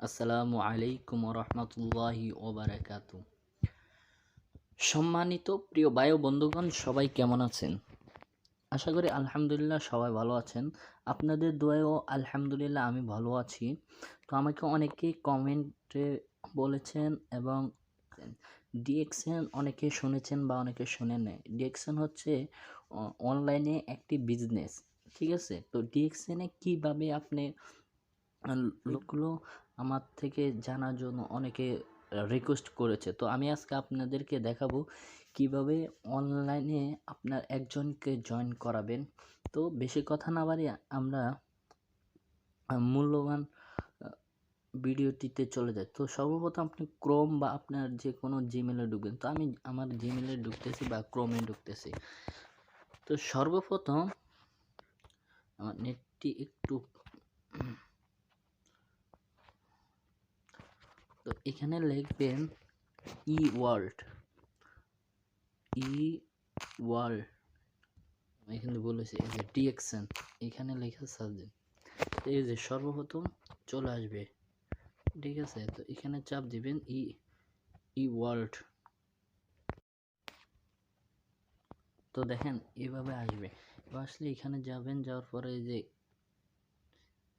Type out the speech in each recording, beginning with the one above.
আসসালামু আলাইকুম রহমতুল্লাহি ওবারাকাত। সম্মানিত প্রিয় বায়ু বন্ধুগণ, সবাই কেমন আছেন? আশা করি আলহামদুলিল্লাহ সবাই ভালো আছেন। আপনাদের দোয়ায়ও আলহামদুলিল্লাহ আমি ভালো আছি। তো আমাকে অনেকেই কমেন্টে বলেছেন এবং ডিএক্সএন অনেকে শুনেছেন বা অনেকে শুনেন নাই। ডিএক্সএন হচ্ছে অনলাইনে একটি বিজনেস, ঠিক আছে? তো ডিএক্সএনে কীভাবে আপনি লোকগুলো আমার থেকে জানার জন্য অনেকে রিকোয়েস্ট করেছে। তো আমি আজকে আপনাদেরকে দেখাবো কীভাবে অনলাইনে আপনার একজনকে জয়েন করাবেন। তো বেশি কথা না বাড়িয়ে আমরা মূল্যবান ভিডিওটিতে চলে যাই। তো সর্বপ্রথম আপনি ক্রোম বা আপনার যে কোনো জিমেলে ঢুকবেন। তো আমি আমার জিমেলে ঢুকতেছি বা ক্রোমে ঢুকতেছি। তো সর্বপ্রথম আমার নেটটি একটু তো এখানে লিখবেন ই ওয়ার্ল্ড। ই ওয়ার্ল্ড। এখানে বলেছে এই যে ডিএক্সএন, এখানে লেখা সার্চ এই যে সর্বপ্রথম চলে আসবে, ঠিক আছে? তো এখানে চাপ দিবেন ই ই ওয়ার্ল্ড। তো দেখেন, এভাবে আসবে। আসলে এখানে যাবেন, যাওয়ার পরে এই যে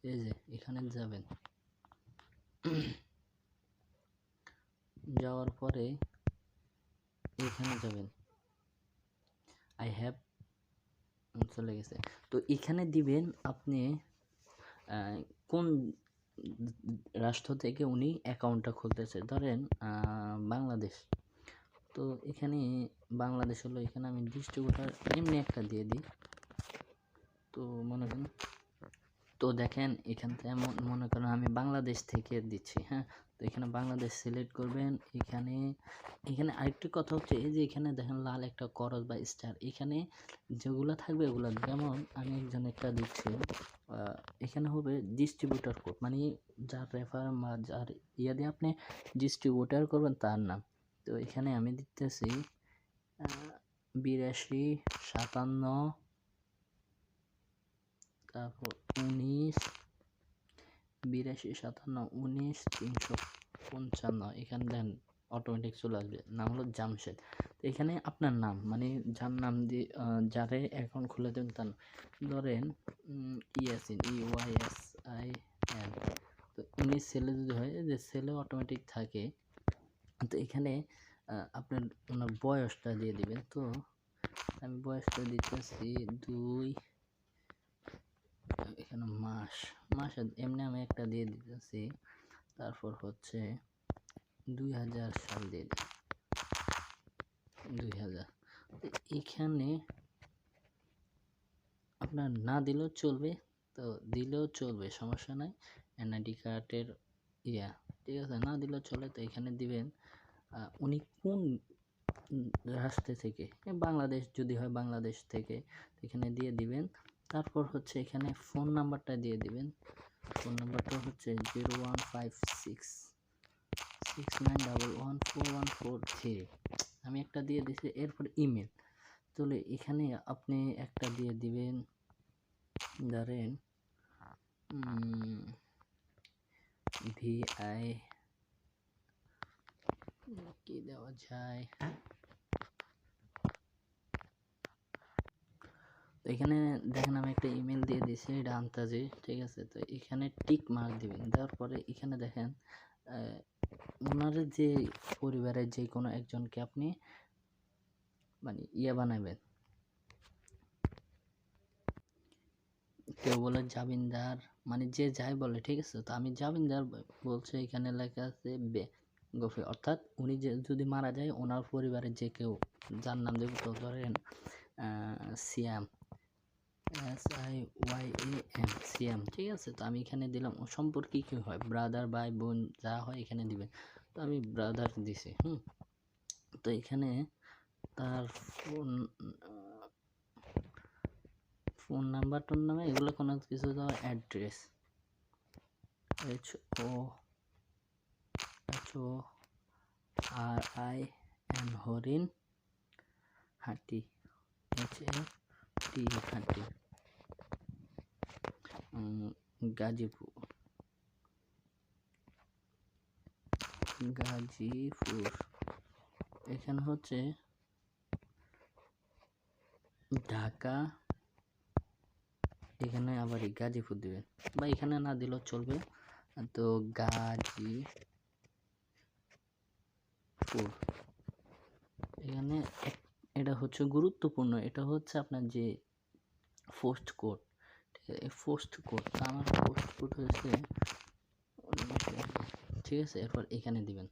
এই যে, এখানে যাবেন। যাওয়ার পরে এখানে যাবেন। আই হ্যাভ চলে গেছে। তো এখানে দিবেন আপনি কোন রাষ্ট্র থেকে উনি অ্যাকাউন্টটা খুলতেছে? ধরেন বাংলাদেশ। তো এখানে, বাংলাদেশ হলো এখানে আমি ডিস্ট্রিবিউটার এমনি একটা দিয়ে দিই। তো মনে করেন তো দেখেন, এখান থেকে মন- করেন আমি বাংলাদেশ থেকে দিচ্ছি হ্যাঁ? তো এখানে বাংলাদেশ সিলেক্ট করবেন, এখানে এখানে আরেকটি কথা হচ্ছে, এই যে এখানে দেখেন লাল একটা করস বা স্টার এখানে যেগুলো থাকবে ওগুলো যেমন আমি একজন একটা দিচ্ছি এখানে হবে ডিস্ট্রিবিউটার কোড মানে যার রেফার বা যার ইয়ে দিয়ে আপনি ডিস্ট্রিবিউটার করবেন তার নাম। তো এখানে আমি দিতেছি বিরাশি সাতান্ন তারপর উনিশ, বিরাশি, সাতান্ন, উনিশ, তিনশো পঞ্চান্ন। এখানে দেন অটোমেটিক চলে আসবে। নাম হলো জামশেদ। তো এখানে আপনার নাম মানে যার নাম দিয়ে যারে অ্যাকাউন্ট খুলে দেবেন তার ধরেন Yasin E Y S I N তো উনিশ সেলে যদি হয়, যে সেলে অটোমেটিক থাকে, তো এখানে আপনার ওনার বয়সটা দিয়ে দিবেন। তো আমি বয়সটা দিতেছি দুই এখানে মাস মাস এমনি আমি একটা দিয়ে দিতেছি। তারপর হচ্ছে দুই হাজার সাল দিয়ে দিই। দুই হাজার। এখানে আপনার না দিলেও চলবে, তো দিলেও চলবে, সমস্যা নাই। এনআইডি কার্ডের ইয়া, ঠিক আছে, না দিলেও চলে, তো এখানে দিবেন। উনি কোন রাষ্ট্র থেকে বাংলাদেশ, যদি হয় বাংলাদেশ থেকে এখানে দিয়ে দিবেন। তারপর হচ্ছে এখানে ফোন নাম্বারটা দিয়ে দিবেন। ফোন নাম্বারটা হচ্ছে zero one five six six nine double one four one four three আমি একটা দিয়ে দিছি, এরপর ইমেল তাহলে এখানে আপনি একটা দিয়ে দিবেন, ধরেন ভি আই কি দেওয়া যায়? তো এখানে দেখেন আমি একটা ইমেল দিয়ে দিয়েছি এটা আন্তাজে ঠিক আছে? তো এখানে টিক মার্ক দিবেন। দেওয়ার পরে এখানে দেখেন ওনার যে পরিবারের যে কোনো একজনকে আপনি মানে ইয়ে বানাবেন। কেউ বলে জামিনদার মানে যে যাই বলে, ঠিক আছে? তো আমি জামিনদার ব- বলছে, এখানে লেখা আছে বে গফি অর্থাৎ উনি যে যদি মারা যায়, ওনার পরিবারের যে কেউ, যার নাম দেব তো ধরেন Siam. S I Y A M CM ঠিক আছে, তো আমি এখানে দিলাম। সম্পর্কে কী হয়? ব্রাদার ভাই, বোন, যা হয় এখানে দিবেন। তো আমি ব্রাদার দিছি, হুম? তো এখানে তার ফোন ফোন নাম্বার টোন নামে এগুলো কোনো কিছু তো address H O H O R I N হরিণ হাটি H A T হাটি Gazipur. Gazipur. এখানে হচ্ছে ঢাকা। এখানে আবার গাজীপুর দিবেন বা এখানে না দিলেও চলবে। তো গাজীপুর। এখানে এটা হচ্ছে গুরুত্বপূর্ণ। এটা হচ্ছে আপনার যে পোস্ট কোড পোস্ট কোড আমার পোস্ট কোড হয়েছে। ঠিক আছে, এরপর এখানে দিবেন।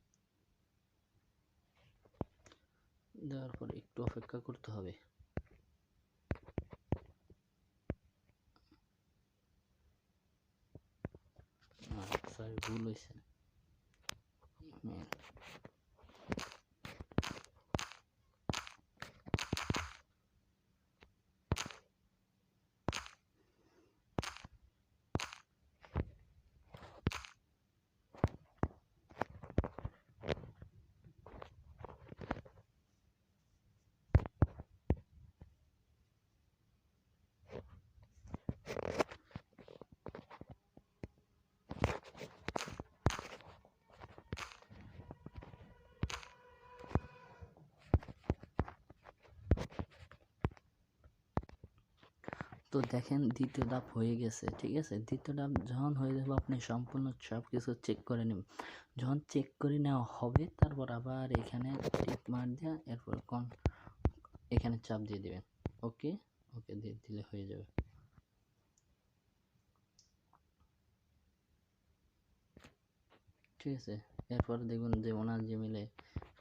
দেওয়ার পর একটু অপেক্ষা করতে হবে। সরি ভুল হয়েছে। তো দেখেন দ্বিতীয় ধাপ হয়ে গেছে, ঠিক আছে? দ্বিতীয় ধাপ যখন হয়ে যাবে আপনি সম্পূর্ণ সব কিছু চেক করে নেবেন। যখন চেক করে নেওয়া হবে, তারপর আবার এখানে টিক মার দেওয়া এরপর কন এখানে চাপ দিয়ে দেবেন। ওকে ওকে দিয়ে দিলে হয়ে যাবে। ঠিক আছে? এরপর দেখুন যে ওনার জিমেলে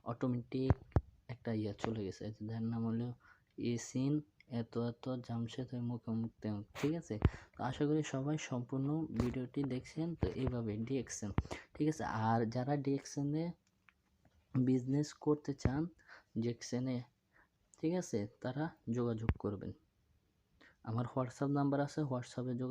অটোমেটিক একটা ইয়া চলে গেছে। যার নাম হলো এসিন এত এত জামশেদ হয়ে মুখে তেমুক ঠিক আছে? তো আশা করি সবাই সম্পূর্ণ ভিডিওটি দেখছেন, তো এইভাবে ডিএক্সএন, ঠিক আছে? আর যারা ডিএক্সএনে বিজনেস করতে চান, ডিএক্সএনে, ঠিক আছে? তারা যোগাযোগ করবেন। আমার হোয়াটসঅ্যাপ নাম্বার আছে, হোয়াটসঅ্যাপে যোগাযোগ